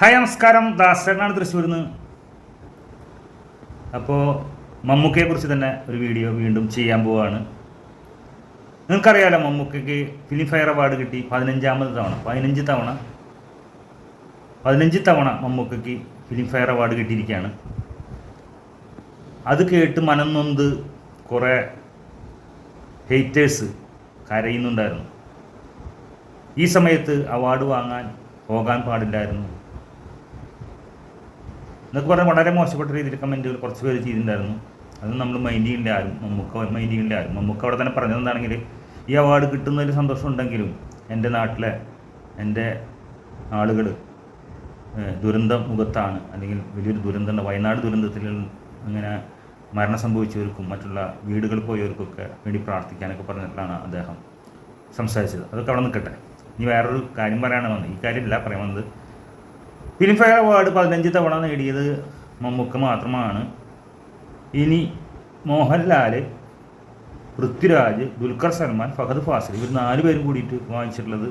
Hi നമസ്കാരം. ദാസനാണ് തൃശ്ശൂരിൽ നിന്ന് അപ്പോൾ മമ്മൂക്കയെ കുറിച്ച് തന്നെ ഒരു വീഡിയോ വീണ്ടും ചെയ്യാൻ പോവാണ്. നിങ്ങൾക്കറിയാലോ മമ്മൂക്കയ്ക്ക് ഫിലിം ഫെയർ അവാർഡ് കിട്ടി പതിനഞ്ചാമത് തവണ പതിനഞ്ച് തവണ പതിനഞ്ച് തവണ മമ്മൂക്കയ്ക്ക് ഫിലിം ഫെയർ അവാർഡ് കിട്ടിയിരിക്കുകയാണ് അത് കേട്ട് മനം കുറേ ഹെയ്റ്റേഴ്സ് കരയുന്നുണ്ടായിരുന്നു. ഈ സമയത്ത് അവാർഡ് വാങ്ങാൻ പോകാൻ പാടില്ലായിരുന്നു. എന്നൊക്കെ പറഞ്ഞാൽ വളരെ മോശപ്പെട്ട രീതിയിൽ കമന്റുകൾ കുറച്ച് പേര് ചെയ്തിട്ടുണ്ടായിരുന്നു. അത് നമ്മൾ മൈൻഡ് ചെയ്യേണ്ട ആരും നമുക്ക് മൈൻഡ് ചെയ്യേണ്ട ആരും. നമുക്ക് അവിടെ തന്നെ പറഞ്ഞതെന്താണെങ്കിൽ ഈ അവാർഡ് കിട്ടുന്നതിൽ സന്തോഷം ഉണ്ടെങ്കിലും എന്റെ നാട്ടിലെ എന്റെ ആളുകൾ ദുരന്ത മുഖത്താണ് അല്ലെങ്കിൽ വലിയൊരു ദുരന്തമുണ്ട് വയനാട് ദുരന്തത്തിൽ അങ്ങനെ മരണം സംഭവിച്ചവർക്കും മറ്റുള്ള വീടുകൾ പോയവർക്കൊക്കെ വേണ്ടി പ്രാർത്ഥിക്കാനൊക്കെ പറഞ്ഞിട്ടാണ് അദ്ദേഹം സംസാരിച്ചത്. അതൊക്കെ അവിടെ നിൽക്കട്ടെ. ഇനി വേറൊരു കാര്യം പറയാനാണ് വന്നത്. ഈ കാര്യമില്ല പറയാൻ വന്നത്. ഫിലിം ഫെയർ അവാർഡ് പതിനഞ്ച് തവണ നേടിയത് മമ്മൂക്ക മാത്രമാണ്. ഇനി മോഹൻലാൽ പൃഥ്വിരാജ് ദുൽഖർ സൽമാൻ ഫഹദ് ഫാസിൽ ഇവർ നാല് പേരും കൂടിയിട്ട് വാങ്ങിച്ചിട്ടുള്ളത്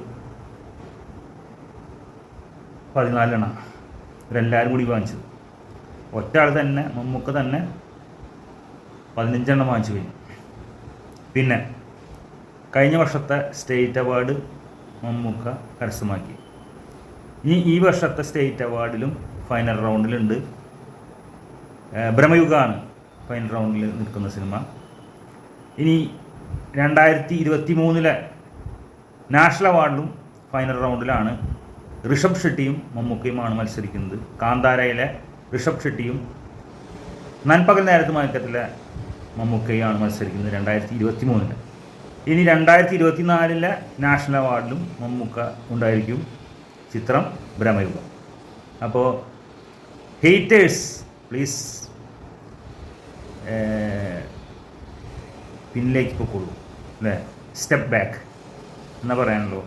പതിനാലെണ്ണ ഇവരെല്ലാവരും കൂടി വാങ്ങിച്ചത്. ഒറ്റ ആൾ തന്നെ മമ്മൂക്ക തന്നെ പതിനഞ്ചെണ്ണം വാങ്ങിച്ചു കഴിഞ്ഞു. പിന്നെ കഴിഞ്ഞ വർഷത്തെ സ്റ്റേറ്റ് അവാർഡ് മമ്മൂക്ക കരസ്ഥമാക്കി. ഇനി ഈ വർഷത്തെ സ്റ്റേറ്റ് അവാർഡിലും ഫൈനൽ റൗണ്ടിലുണ്ട് ബ്രഹ്മയുഗാണ് ഫൈനൽ റൗണ്ടിൽ നിൽക്കുന്ന സിനിമ. ഇനി രണ്ടായിരത്തി ഇരുപത്തി മൂന്നിലെ നാഷണൽ അവാർഡിലും ഫൈനൽ റൗണ്ടിലാണ് ഋഷഭ് ഷെട്ടിയും മമ്മൂക്കയുമാണ് മത്സരിക്കുന്നത്. കാന്താരയിലെ ഋഷഭ് ഷെട്ടിയും നൻപകൽ നേരത്ത് മയക്കത്തിലെ മമ്മൂക്കയാണ് മത്സരിക്കുന്നത് രണ്ടായിരത്തി ഇരുപത്തി മൂന്നിൽ ഇനി രണ്ടായിരത്തി ഇരുപത്തി നാലിലെ നാഷണൽ അവാർഡിലും മമ്മൂക്ക ഉണ്ടായിരിക്കും. ചിത്രം ഭ്രമയുഗം. അപ്പോൾ ഹീറ്റേഴ്സ് പ്ലീസ് പിന്നിലേക്ക് പൊക്കോളൂ അല്ലേ? സ്റ്റെപ്പ് ബാക്ക് എന്നാ പറയാനല്ലോ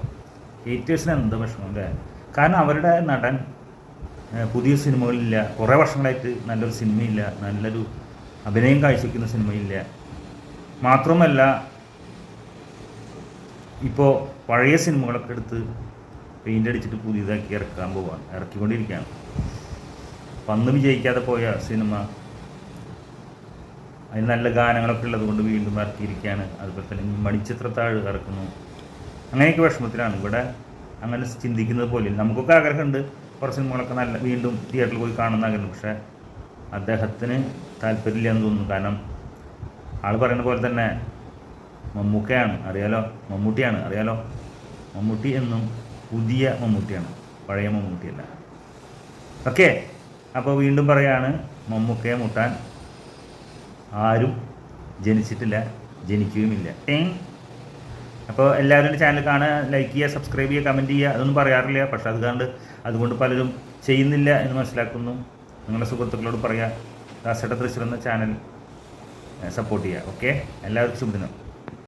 ഹീറ്റേഴ്സിന് എന്താ വിഷമം അല്ലേ? കാരണം അവരുടെ നടൻ പുതിയ സിനിമകളില്ല. കുറേ വർഷങ്ങളായിട്ട് നല്ലൊരു സിനിമയില്ല. നല്ലൊരു അഭിനയം കാഴ്ചവെക്കുന്ന സിനിമയില്ല. മാത്രമല്ല ഇപ്പോൾ പഴയ സിനിമകളൊക്കെ എടുത്ത് പെയിന്റ് അടിച്ചിട്ട് പുതിയതാക്കി ഇറക്കാൻ പോവാണ്. ഇറക്കിക്കൊണ്ടിരിക്കുകയാണ്. അപ്പം അന്ന് വിജയിക്കാതെ പോയ സിനിമ അതിന് നല്ല ഗാനങ്ങളൊക്കെ ഉള്ളത് കൊണ്ട് വീണ്ടും ഇറക്കിയിരിക്കുകയാണ്. അതുപോലെ തന്നെ മണിച്ചിത്രത്താഴ് ഇറക്കുന്നു. അങ്ങനെയൊക്കെ വിഷമത്തിലാണ്. ഇവിടെ അങ്ങനെ ചിന്തിക്കുന്നത് പോലെ നമുക്കൊക്കെ ആഗ്രഹമുണ്ട് കുറച്ച് സിനിമകളൊക്കെ നല്ല വീണ്ടും തിയേറ്ററിൽ പോയി കാണുന്ന ആഗ്രഹം പക്ഷേ അദ്ദേഹത്തിന് താല്പര്യമില്ല എന്ന് തോന്നുന്നു. കാരണം ആൾ പറയുന്ന പോലെ തന്നെ മമ്മൂക്കയാണ്. അറിയാലോ? മമ്മൂട്ടിയാണ്. അറിയാലോ? മമ്മൂട്ടി എന്നും പുതിയ മമ്മൂട്ടിയാണ് പഴയ മമ്മൂട്ടിയല്ല. ഓക്കെ അപ്പോൾ വീണ്ടും പറയാണ് മമ്മൂക്കയെ മുട്ടാൻ ആരും ജനിച്ചിട്ടില്ല ജനിക്കുകയുമില്ല. ടേങ് അപ്പോൾ എല്ലാവരും എന്റെ ചാനൽ കാണുക ലൈക്ക് ചെയ്യുക സബ്സ്ക്രൈബ് ചെയ്യുക കമന്റ് ചെയ്യുക അതൊന്നും പറയാറില്ല. പക്ഷെ അത് കണ്ട് അതുകൊണ്ട് പലരും ചെയ്യുന്നില്ല എന്ന് മനസ്സിലാക്കുന്നു. നിങ്ങളുടെ സുഹൃത്തുക്കളോട് പറയുക ദാസേട്ട തൃശ്ശൂർ എന്ന ചാനൽ സപ്പോർട്ട് ചെയ്യുക. ഓക്കെ? എല്ലാവർക്കും ശുഭദിനം.